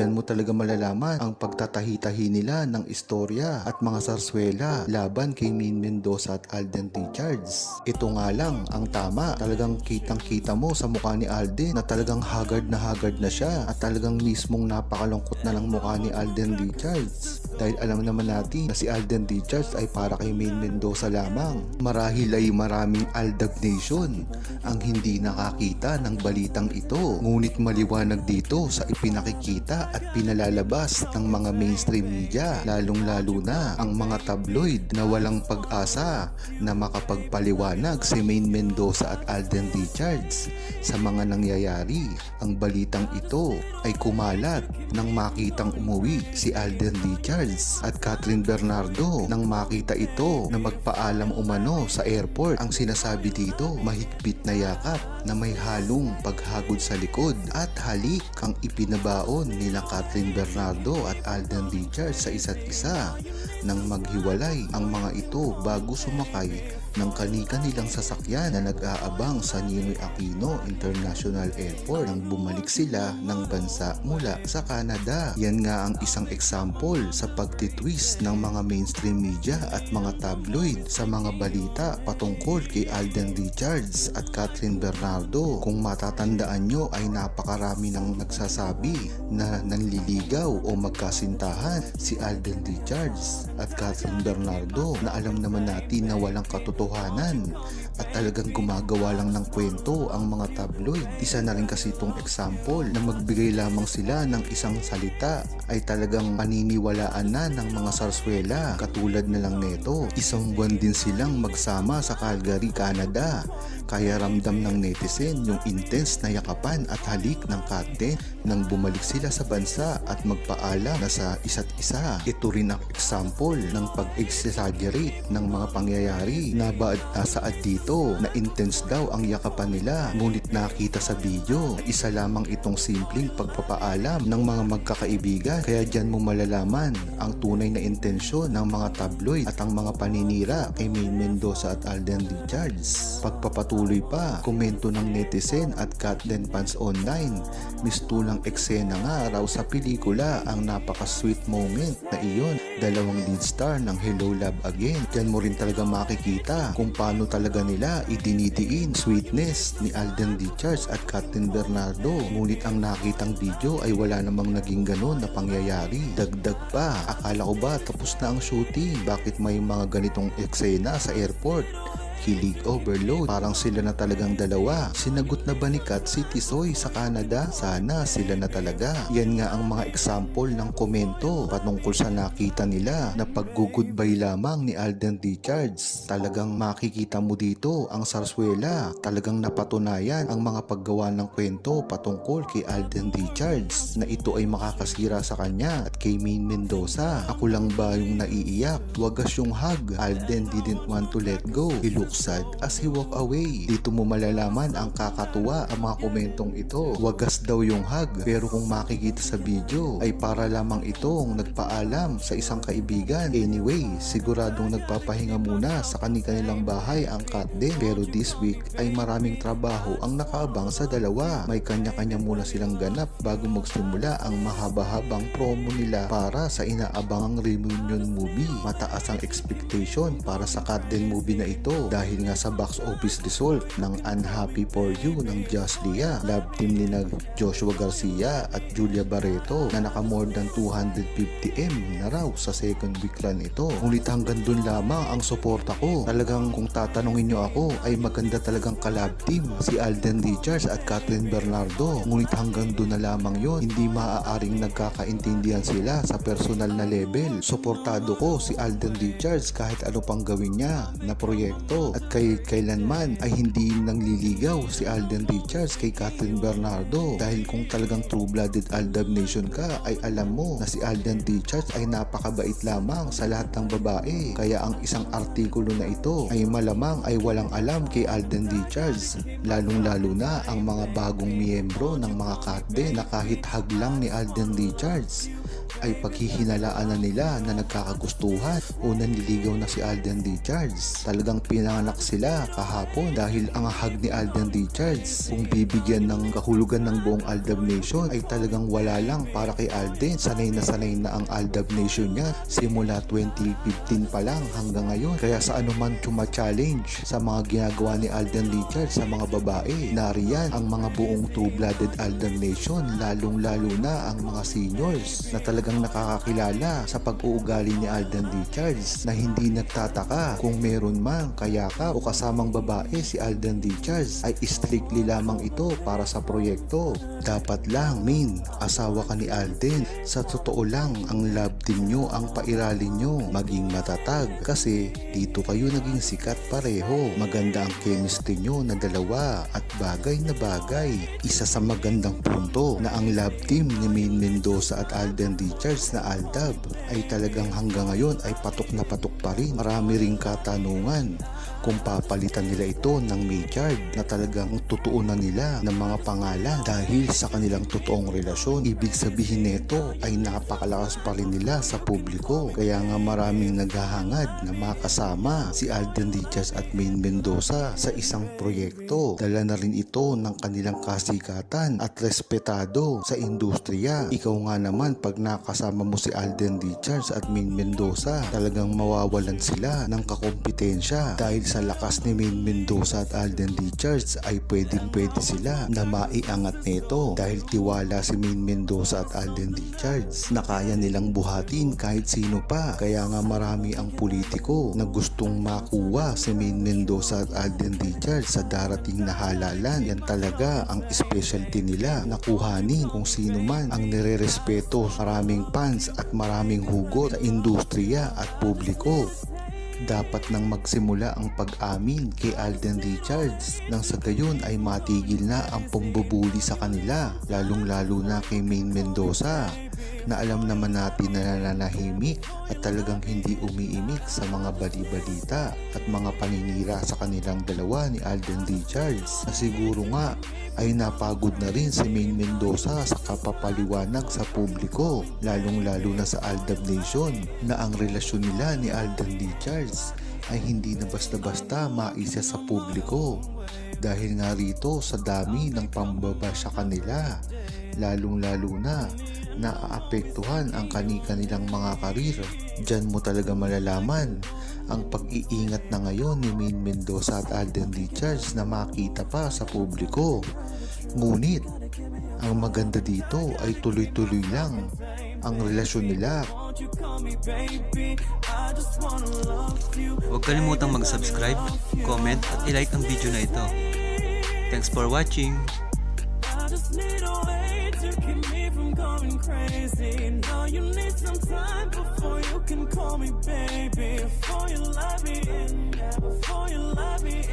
Diyan mo talaga malalaman ang pagtatahi-tahi nila ng istorya at mga sarswela laban kay Min Mendoza at Alden Richards. Ito nga lang ang tama. Talagang kitang-kita mo sa mukha ni Alden na talagang haggard na haggard na siya at talagang mismong napakalungkot na ng mukha ni Alden Richards. Dahil alam naman natin na si Alden Richards ay para kay Min Mendoza lamang. Marahil ay maraming Aldag Nation ang hindi nakakita ng balitang ito. Ngunit maliwanag dito sa ipinakikita at pinalalabas ng mga mainstream media, lalong-lalo na ang mga tabloid na walang pag-asa na makapagpaliwanag si Main Mendoza at Alden Richards sa mga nangyayari. Ang balitang ito ay kumalat nang makitang umuwi si Alden Richards at Catherine Bernardo nang makita ito na magpaalam umano sa airport. Ang sinasabi dito, mahigpit na yakap na may halong paghagod sa likod at halik ang ipinabaon nila Catherine Bernardo at Alden Richards sa isa't isa nang maghiwalay ang mga ito bago sumakay ng kanika nilang sasakyan na nag-aabang sa Ninoy Aquino International Airport nang bumalik sila ng bansa mula sa Canada. Yan nga ang isang example sa pagtitwist ng mga mainstream media at mga tabloid sa mga balita patungkol kay Alden Richards at Catherine Bernardo. Kung matatandaan nyo ay napakarami ng nagsasabi na nanliligaw o magkasintahan si Alden Richards at Catherine Bernardo na alam naman natin na walang katotohanan at talagang gumagawa lang ng kwento ang mga tabloid. Isa na rin kasi itong example na magbigay lamang sila ng isang salita ay talagang paniniwalaan na ng mga sarswela katulad na lang neto. Isang buwan din silang magsama sa Calgary, Canada. Kaya ramdam ng netizen yung intense na yakapan at halik ng Katen nang bumalik sila sa bansa at magpaalam na sa isa't isa. Ito rin ang example ng pag-exaggerate ng mga pangyayari na baad nasaad dito na intense daw ang yakapan nila ngunit nakita sa video na isa lamang itong simpleng pagpapaalam ng mga magkakaibigan kaya dyan mo malalaman ang tunay na intensyon ng mga tabloid at ang mga paninira kay Maine Mendoza at Alden Richards. Pagpapatuloy pa, komento ng netizen at Kathleen Pans Online, mistulang eksena nga raw sa pelikula ang napaka-sweet moment na iyon. Dalawang lead star ng Hello Love Again. Diyan mo rin talaga makikita kung paano talaga nila idinidiin sweetness ni Alden Richards at Kathleen Bernardo. Ngunit ang nakitang video ay wala namang naging ganon na pangyayari. Dagdag pa, akala ko ba tapos na ang shooting? Bakit may mga ganitong eksena sa airport? Kilig overload. Parang sila na talagang dalawa. Sinagot na ba ni Kat si Tisoy sa Canada? Sana sila na talaga. Yan nga ang mga example ng komento patungkol sa nakita nila na pag-goodbye lamang ni Alden Richards. Talagang makikita mo dito ang sarswela. Talagang napatunayan ang mga paggawa ng kwento patungkol kay Alden Richards na ito ay makakasira sa kanya at kay Maine Mendoza. Ako lang ba yung naiiyak? Wagas yung hug. Alden didn't want to let go. He sad as he walk away. Dito mo malalaman ang kakatuwa ang mga komentong ito. Wagas daw yung hug pero kung makikita sa video ay para lamang itong nagpaalam sa isang kaibigan. Anyway, siguradong nagpapahinga muna sa kanilang bahay ang cat din. Pero this week ay maraming trabaho ang nakaabang sa dalawa. May kanya-kanya muna silang ganap bago magsimula ang mahaba-habang promo nila para sa inaabangang reunion movie. Mataas ang expectation para sa cat din movie na ito dahil nga sa box office result ng Unhappy For You ng Just Leah, love team ni na Joshua Garcia at Julia Barreto na naka more than 250M na raw sa second week run ito. Ngunit hanggang dun lamang ang suporta ko. Talagang kung tatanungin nyo ako ay maganda talagang kalab team si Alden Richards at Kathleen Bernardo. Ngunit hanggang dun na lamang yon hindi maaaring nagkakaintindihan sila sa personal na level. Suportado ko si Alden Richards kahit ano pang gawin niya na proyekto at kay kailanman ay hindi nangliligaw si Alden Richards kay Kathleen Bernardo. Dahil kung talagang true-blooded Aldab Nation ka ay alam mo na si Alden Richards ay napakabait lamang sa lahat ng babae. Kaya ang isang artikulo na ito ay malamang ay walang alam kay Alden Richards. Lalong lalo na ang mga bagong miyembro ng mga katde na kahit hag lang ni Alden Richards ay paghihinalaan na nila na nagkakagustuhan o nanliligaw na si Alden Richards. Talagang pinanganak sila kahapon dahil ang hag ni Alden Richards kung bibigyan ng kahulugan ng buong Aldab Nation ay talagang wala lang para kay Alden. Sanay na sanay na ang Aldab Nation niya simula 2015 pa lang hanggang ngayon. Kaya sa anuman chuma-challenge sa mga ginagawa ni Alden Richards sa mga babae, nariyan ang mga buong two-blooded Aldab Nation lalong-lalo na ang mga seniors na talagang nakakakilala sa pag-uugali ni Alden Richards na hindi nagtataka kung meron mang kayaka o kasamang babae si Alden Richards ay strictly lamang ito para sa proyekto. Dapat lang, Min, asawa ka ni Alden. Sa totoo lang, ang love team nyo, ang pairalin nyo, maging matatag kasi dito kayo naging sikat pareho. Maganda ang chemistry nyo na dalawa at bagay na bagay. Isa sa magandang punto na ang love team ni Min Mendoza at Alden Richards na Aldab ay talagang hanggang ngayon ay patok na patok pa rin. Marami ring katanungan kung papalitan nila ito ng Maychard na talagang totoo na nila ng mga pangalan dahil sa kanilang totoong relasyon. Ibig sabihin nito ay napakalakas pa rin nila sa publiko. Kaya nga maraming naghahangad na makasama si Alden Richards at Main Mendoza sa isang proyekto. Dala na rin ito ng kanilang kasikatan at respetado sa industriya. Ikaw nga naman pag nakasama mo si Alden Richards at Main Mendoza, talagang mawawalan sila ng kakompetensya dahil sa lakas ni Main Mendoza at Alden Richards ay pwedeng pwede sila na maiangat nito dahil tiwala si Main Mendoza at Alden Richards na kaya nilang buhatin kahit sino pa. Kaya nga marami ang politiko na gustong makuha si Main Mendoza at Alden Richards sa darating na halalan. Yan talaga ang specialty nila na kuhanin kung sino man ang nire-respeto maraming fans at maraming hugot sa industriya at publiko dapat nang magsimula ang pag-amin kay Alden Richards nang sa gayon ay matigil na ang pambubuli sa kanila lalong lalo na kay Main Mendoza na alam naman natin na nananahimik at talagang hindi umiimik sa mga bali-balita at mga paninira sa kanilang dalawa ni Alden Richards na siguro nga ay napagod na rin si Main Mendoza sa kapapaliwanag sa publiko lalong lalo na sa Aldab Nation na ang relasyon nila ni Alden Richards ay hindi na basta-basta maisa sa publiko. Dahil nga rito sa dami ng pambaba sa kanila lalong lalo na naaapektuhan ang kani-kanilang mga karir. Diyan mo talaga malalaman ang pag-iingat na ngayon ni Main Mendoza at Alden Richards na makita pa sa publiko. Ngunit, ang maganda dito ay tuloy-tuloy lang ang relasyon nila Huwag kalimutang mag-subscribe, comment at i-like ang video na ito. Thanks for watching! Way to keep me from going crazy. Now you need some time before you can call me baby. Before you let me yeah, before you let me.